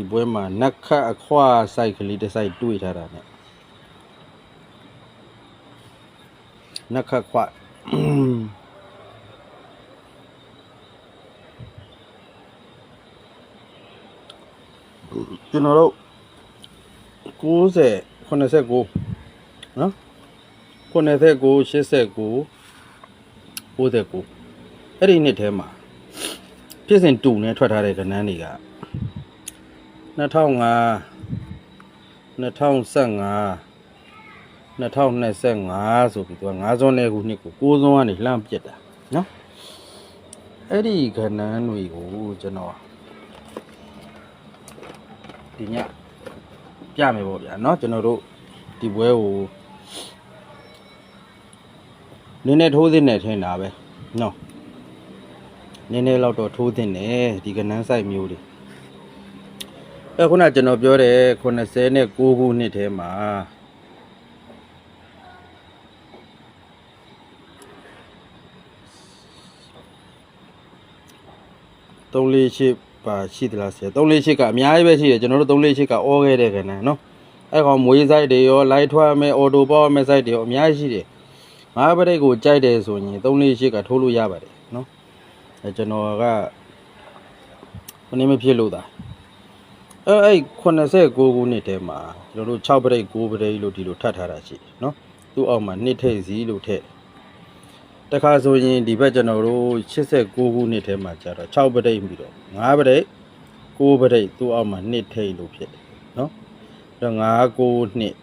ဒီပွဲမှာနက်ခတ်အခွာစိုက်ကလေးတစ်စိုက်တွေ့ထားတာ ਨੇ နက်ခတ်ခွာကျွန်တော်တို့90 89နော်89 89 89အဲ့ဒီနှစ်ထဲမှာပြည့်စင်တူနဲ့ထွက်ထားတဲ့ကဏ္ဍတွေက 2005 2015 2025ဆိုပြီးသူက9ဇွန်နဲ့ခုနှစ်ကို6ဇွန်ကနေလှမ်းပြစ်တာနော်အဲ့ဒီကဏ္ဍတွေကိုကျွန်တော်ဒီညပြမယ်ပေါ့ဗျာเนาะကျွန်တော်တို့ဒီပွဲကိုနည်းနည်းထိုးသင့်တယ်ထင်တာပဲเนาะနည်းနည်းတော့တော့ထိုးသင့်တယ်ဒီကဏ္ဍဆိုင်မျိုးတွေ အဲခုနကျွန်တော်ပြောတယ်89ခုနှစ်ထဲမှာ3လေးရှိပါရှိသလားဆရာ3လေးရှိကအများကြီးပဲရှိတယ်ကျွန်တော်တို့3လေးရှိကအောခဲ့တဲ့ကဏ္ဍနော်အဲ့ကောင်မွေးဆိုင်တွေရောလိုက်ထွက်မယ်အော်တိုပေါက်မယ်ဆိုင်တွေရောအများကြီးရှိတယ်ငါးပရိတ်ကိုကြိုက်တယ်ဆိုရင်3လေးရှိကထိုးလို့ရပါတယ်နော်အဲကျွန်တော်ကဘယ်နည်းမဖြစ်လို့သာ အဲအဲ့89ခုနှစ်ထဲမှာကျွန်တော်တို့6ပရိတ်9ပရိတ်လို့ဒီလိုထပ်ထားတာရှိတယ်နော်သူ့အောက်မှာနှစ်ထိပ်စီလို့ထည့်တခါဆိုရင်ဒီဘက်ကျွန်တော်တို့89ခုနှစ်ထဲမှာကျတော့6ပရိတ်ပြီးတော့9ပရိတ်9ပရိတ်သူ့အောက်မှာနှစ်ထိပ်လို့ဖြစ်တယ်နော်အဲ့တော့9 9နှစ်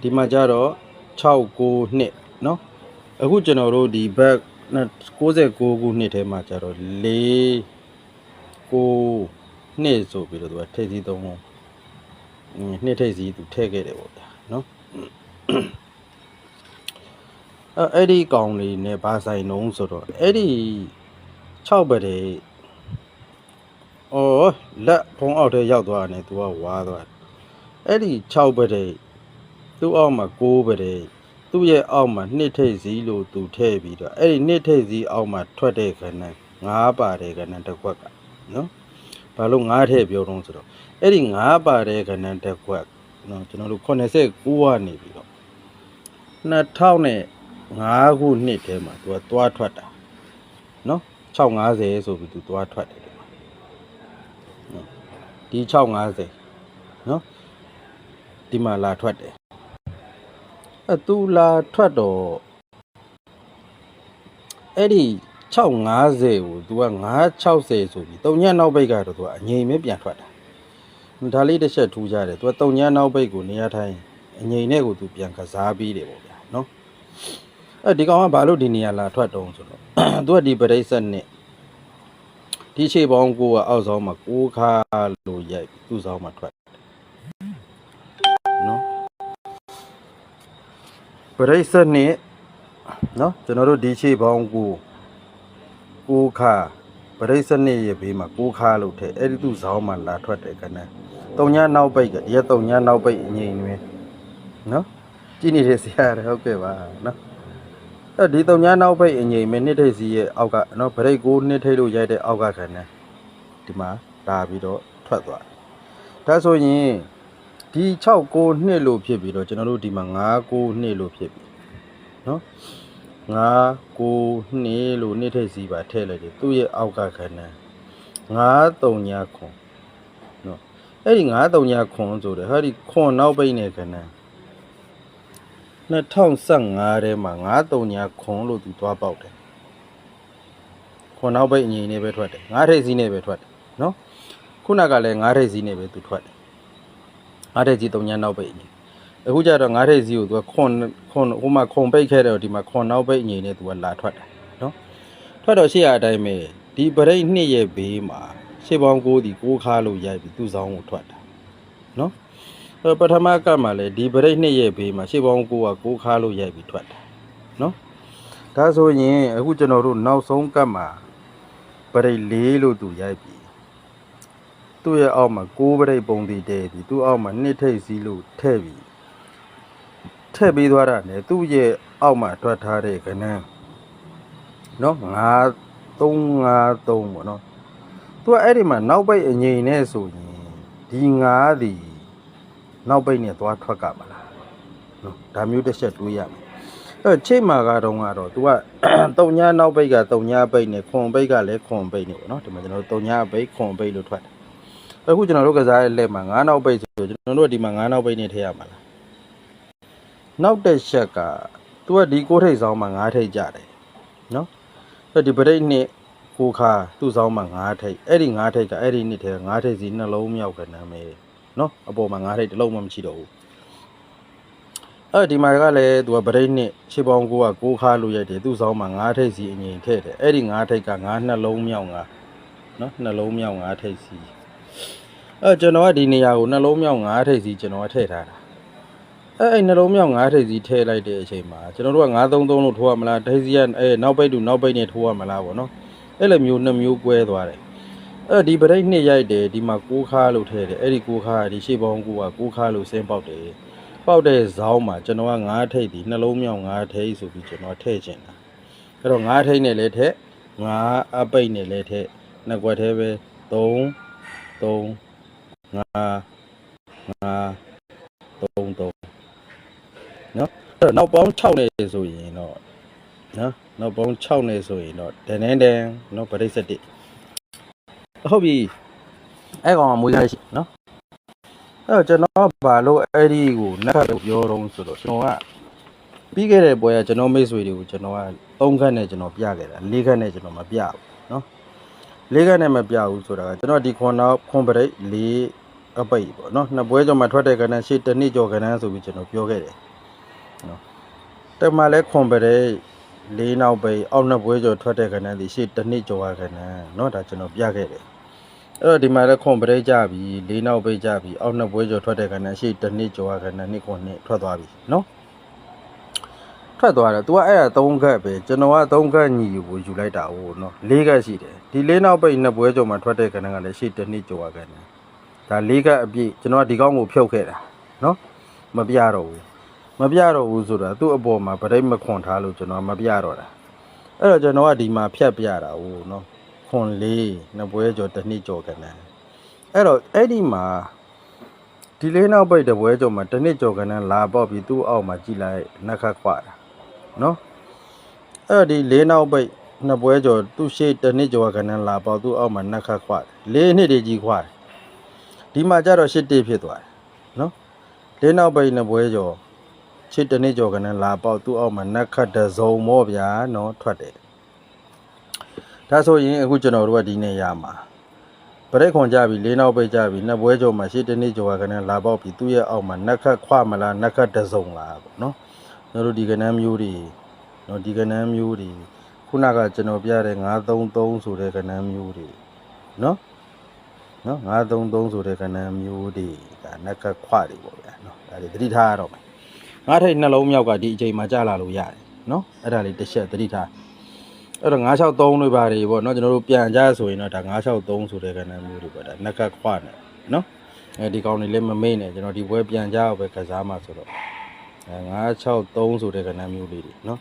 ဒီမှာကျတော့6 9နှစ်နော်အခုကျွန်တော်တို့ဒီဘက်69ခုနှစ်ထဲမှာကျတော့4 9 နှစ်ဆိုပြီးတော့သူကထိပ်စီးသုံးလုံးအင်းနှစ်ထိပ်စီးသူထည့်ခဲ့တယ်ပေါ့ဗျာနော်အဲအဲ့ဒီကောင်လေးနဲ့ဘာဆိုင်နှုံးဆိုတော့အဲ့ဒီ6ပဒေအော်လက်ဖုံးအောက်ထဲရောက်သွားတယ်သူကဝါသွားတယ်အဲ့ဒီ6ပဒေသူ့အောက်မှာ6ပဒေသူ့ရဲ့အောက်မှာနှစ်ထိပ်စီလို့သူထည့်ပြီးတော့အဲ့ဒီနှစ်ထိပ်စီအောက်မှာထွက်တဲ့ခဏ9ပါတယ်ခဏတစ်ခွက်ကနော် ဘာလို့9ထည့်ပြောတော့ဆိုတော့အဲ့ဒီ9ပါတယ်ခဏတစ်ခွက်နော်ကျွန်တော်တို့89ကနေပြီးတော့2000နဲ့5ခုနှစ်ထဲမှာသူကသွားထွက်တာနော်650ဆိုပြီးသူသွားထွက်တယ်ဒီမှာနော်ဒီ650နော်ဒီမှာလာထွက်တယ်အဲသူလာထွက်တော့အဲ့ဒီ 650ကိုသူက960ဆိုပြီးတုံညက်နောက်ဘိတ်ကတော့သူကအငိမ်ပဲပြန်ထွက်တာဒါလေးတစ်ချက်ထူးကြတယ်သူကတုံညက်နောက်ဘိတ်ကိုနေရာထိုင်အငိမ်နဲ့ကိုသူပြန်ကစားပြီးတယ်ပေါ့ဗျာနော်အဲဒီကောင်ကဘာလို့ဒီနေရာလာထွက်တုံးဆိုတော့သူကဒီပရိစ္ဆက်နဲ့ဒီခြေပေါင်းကိုကအောက်ဆောင်မှာကိုးခါလို့ရိုက်သူ့ဆောင်မှာထွက်နော်ပရိစ္ဆက်နဲ့နော်ကျွန်တော်တို့ဒီခြေပေါင်းကို ကိုးခါပရိစ္ဆက်နဲ့ရဲ့ဘေးမှာကိုးခါလို့ထဲအဲ့ဒီသူ့ဆောင်မှာလာထွက်တယ်ကနန်းတုံညာနောက်ပိတ်ကဒီကတုံညာနောက်ပိတ်အငိမ်တွင်နော်ကြည့်နေတဲ့ဆရာရဟုတ်ကဲ့ပါနော်အဲဒီတုံညာနောက်ပိတ်အငိမ်မနှစ်ထိပ်စီရဲ့အောက်ကနော်ဗရိတ်ကိုနှစ်ထိပ်လို့ရိုက်တဲ့အောက်ကခံတယ်ဒီမှာလာပြီးတော့ထွက်သွားတယ်ဒါဆိုရင်ဒီ6 9နှစ်လို့ဖြစ်ပြီးတော့ကျွန်တော်တို့ဒီမှာ9 9နှစ်လို့ဖြစ်ပြီနော် 9 9နှစ်လို့နှစ်ထိပ်စီပါထည့်လိုက်တယ်သူ့ရဲ့အောက်ကခံတယ်9 3ညာခွန်နော်အဲ့ဒီ9 3ညာခွန်ဆိုတယ်ဟာဒီခွန်နောက်ပိတ်နေခံတယ်2015ထဲမှာ93ညာခွန်လို့သူသွားပေါက်တယ်ခွန်နောက်ပိတ်အငိမ့်နေပဲထွက်တယ်ငါးထိပ်စီးနေပဲထွက်တယ်နော်ခုနကလည်းငါးထိပ်စီးနေပဲသူထွက်တယ်ငါးထိပ်စီး3ညာနောက်ပိတ်အငိမ့် အခုကျတော့ငါးထိပ်စီးကိုသူကခွန်ခွန်ဟိုမှာခွန်ပိတ်ခဲ့တယ်ဒီမှာခွန်နောက်ပိတ်အငိမ့်နေသူကလာထွက်တယ်နော်ထွက်တော့ရှေ့ရအတိုင်းပဲဒီပရိတ်နှစ်ရဲ့ဘေးမှာရှေ့ပေါင်းကိုဒီကိုးခါလို့ရိုက်ပြီးသူ့ဆောင်ကိုထွက်တာနော်အဲ့ပထမကတ်မှာလေဒီပရိတ်နှစ်ရဲ့ဘေးမှာရှေ့ပေါင်းကိုကကိုးခါလို့ရိုက်ပြီးထွက်တယ်နော်ဒါဆိုရင်အခုကျွန်တော်တို့နောက်ဆုံးကတ်မှာပရိတ်လေးလို့သူရိုက်ပြီးသူ့ရဲ့အောက်မှာကိုးပရိတ်ပုံတည်တဲပြီးသူ့အောက်မှာနှစ်ထိပ်စီးလို့ထည့်ပြီး ထည့်ပြီးသွားတာ ਨੇ သူ့ရဲ့အောက်မှာထွက်ထားတဲ့ခဏန်းနော်9 3 5 3ပေါ့နော်သူကအဲ့ဒီမှာနောက်ပိတ်အငိမ်နဲ့ဆိုရင်ဒီငါးသည်နောက်ပိတ်နဲ့သွားထွက်ကမလားနော်ဒါမျိုးတစ်ချက်တွေးရမယ်အဲ့ချိတ်မာကတော့ကတော့ तू ကတုံညာနောက်ပိတ်ကတုံညာပိတ်နဲ့ခွန်ပိတ်ကလည်းခွန်ပိတ်နေပေါ့နော်ဒီမှာကျွန်တော်တို့တုံညာပိတ်ခွန်ပိတ်လို့ထွက်တယ်အခုကျွန်တော်တို့ကစားရဲ့လက်မှာငါးနောက်ပိတ်ဆိုကျွန်တော်တို့ကဒီမှာငါးနောက်ပိတ်နဲ့ထည့်ရမှာလား နောက်တစ်ချက်က तू ကဒီကိုးထိပ်ဆောင်မှာငါးထိပ်ကြတယ်နော်အဲ့ဒီပရိတ်နှစ်ကိုခါသူ့ဆောင်မှာငါးထိပ်အဲ့ဒီငါးထိပ်ကအဲ့ဒီနှစ်ထဲကငါးထိပ်စီနှလုံးမြောက်ကနာမည်နော်အပေါ်မှာငါးထိပ်တစ်လုံးမှမရှိတော့ဘူးအဲ့ဒီမှာကလည်းသူကပရိတ်နှစ်ရှေးပေါင်းကိုကကိုးခါလို့ရိုက်တယ်သူ့ဆောင်မှာငါးထိပ်စီအငိမ်ထည့်တယ်အဲ့ဒီငါးထိပ်ကငါးနှလုံးမြောက်ငါနော်နှလုံးမြောက်ငါးထိပ်စီအဲ့ကျွန်တော်ကဒီနေရာကိုနှလုံးမြောက်ငါးထိပ်စီကျွန်တော်ကထည့်ထားတာ အဲ့အဲ့နှလုံးမြောက်ငါးထိပ်စီထည့်လိုက်တဲ့အချိန်မှာကျွန်တော်တို့က933လို့ထိုးရမလားထိပ်စီကအဲနောက်ပိတ်တူနောက်ပိတ်နဲ့ထိုးရမလားပေါ့နော်အဲ့လိုမျိုးနှစ်မျိုး꿰သွားတယ်အဲ့ဒီပရိတ်နှစ်ရိုက်တယ်ဒီမှာကိုးခါလို့ထည့်တယ်အဲ့ဒီကိုးခါကဒီရှေ့ပေါင်းကိုကကိုးခါလို့ဆင်းပေါက်တယ်ပေါက်တဲ့ဇောင်းမှာကျွန်တော်ကငါးထိပ်ဒီနှလုံးမြောက်ငါးထိပ်ဆိုပြီးကျွန်တော်ထည့်ချင်တာအဲ့တော့ငါးထိပ်နဲ့လည်းထည့်ငါးအပိတ်နဲ့လည်းထည့်နှစ်ကွက်သေးပဲ3 3 5 5 3 3 နော်အဲ့တော့နောက်ပေါင်း6နဲ့ဆိုရင်တော့နော်နောက်ပေါင်း6နဲ့ဆိုရင်တော့ဒန်ဒန်ဒန်နော်ဗရိတ်စက်တစ်ဟုတ်ပြီအဲ့ကောင်ကမွေးစားရှိနော်အဲ့တော့ကျွန်တော်ကဘာလို့အဲ့ဒီကိုနက်ခတ်လို့ပြောတော့ဆိုတော့ကျွန်တော်ကပြီးခဲ့တဲ့ပွဲကကျွန်တော်မိတ်ဆွေတွေကိုကျွန်တော်က3ခန်းနဲ့ကျွန်တော်ပြခဲ့တာ4ခန်းနဲ့ကျွန်တော်မပြဘူးနော်4ခန်းနဲ့မပြဘူးဆိုတာကကျွန်တော်ဒီခွန်တော့ခွန်ပရိတ်4အပိတ်ပေါ့နော်နှစ်ပွဲကျော်မှာထွက်တဲ့ကဏ္ဍရှေ့တစ်နှစ်ကျော်ကဏ္ဍဆိုပြီးကျွန်တော်ပြောခဲ့တယ် နော်တက်မှလဲခွန်ပဲတဲ့လေးနောက်ပဲအောက်နှစ်ပွဲကျော်ထွက်တဲ့ခဏဒီရှေ့တစ်နှစ်ကျော်ရခဏနော်ဒါကျွန်တော်ပြခဲ့တယ်အဲ့တော့ဒီမှာလဲခွန်ပဲတဲ့ကြပြီလေးနောက်ပဲကြပြီအောက်နှစ်ပွဲကျော်ထွက်တဲ့ခဏရှေ့တစ်နှစ်ကျော်ရခဏနှစ်ခွန်နှစ်ထွက်သွားပြီနော်ထွက်သွားတယ်။ तू ကအဲ့ဒါ3ခက်ပဲကျွန်တော်က3ခက်ညီကိုယူလိုက်တာဟုတ်နော်။၄ခက်ရှိတယ်။ဒီ၄နောက်ပိတ်နှစ်ပွဲကျော်မှထွက်တဲ့ခဏကလည်းရှေ့တစ်နှစ်ကျော်ရခဏ။ဒါ၄ခက်အပြည့်ကျွန်တော်ကဒီကောင်းကိုဖြုတ်ခဲ့တာနော်။မပြတော့ဘူး။ မပြတော့ဘူးဆိုတာသူ့အပေါ်မှာဗရိတ်မခွန်ထားလို့ကျွန်တော်မပြတော့တာအဲ့တော့ကျွန်တော်ကဒီမှာဖြတ်ပြတာဟိုနော်ခွန်လေးနှစ်ပွဲကျော်တစ်နှစ်ကျော်ကနန်းအဲ့တော့အဲ့ဒီမှာဒီလေးနောက်ပိတ်တစ်ပွဲကျော်မှာတစ်နှစ်ကျော်ကနန်းလာပေါက်ပြီးသူ့အောက်မှာကြည်လိုက်နှက်ခတ်ခွာတာနော်အဲ့တော့ဒီလေးနောက်ပိတ်နှစ်ပွဲကျော်သူ့ရှေ့တစ်နှစ်ကျော်ကနန်းလာပေါက်သူ့အောက်မှာနှက်ခတ်ခွာတယ်လေးနှစ်တည်းကြီးခွာတယ်ဒီမှာကျတော့ရှစ်တေးဖြစ်သွားတယ်နော်လေးနောက်ပိတ်နှစ်ပွဲကျော် ချစ်တနေ့ကျော်ကနန်းလာပေါက်သူ့အောက်မှာနက်ခတ်တစုံမော့ဗျာနော်ထွက်တယ်ဒါဆိုရင်အခုကျွန်တော်တို့ကဒီနေ့ရမှာပရိတ်ခွန်ကြပြီလေးနောက်ပိတ်ကြပြီနှစ်ပွဲကျော်မှာရှစ်တနေ့ကျော်ကနန်းလာပေါက်ပြီသူ့ရဲ့အောက်မှာနက်ခတ်ခွမလားနက်ခတ်တစုံလားပေါ့နော်ကျွန်တော်တို့ဒီကနန်းမျိုးတွေနော်ဒီကနန်းမျိုးတွေခုနကကျွန်တော်ပြတဲ့933ဆိုတဲ့ကနန်းမျိုးတွေနော်နော်933ဆိုတဲ့ကနန်းမျိုးတွေဒါနက်ခတ်ခွတွေပေါ့ဗျာနော်ဒါတွေသတိထားရတော့မယ် ငါးထိပ်နှလုံးမြောက်ကဒီအချိန်မှာကြာလာလို့ရတယ်နော်အဲ့ဒါလေးတစ်ချက်သတိထားအဲ့တော့963တွေပါတွေပေါ့နော်ကျွန်တော်တို့ပြန်ကြဆိုရင်တော့ဒါ963ဆိုတဲ့ကဏ္ဍမျိုးတွေပေါ့ဒါနက်ကခွနဲ့နော်အဲဒီကောင်တွေလည်းမမေ့နဲ့ကျွန်တော်ဒီဘွဲပြန်ကြအောင်ပဲကစားမှာဆိုတော့အဲ963ဆိုတဲ့ကဏ္ဍမျိုးလေးတွေနော်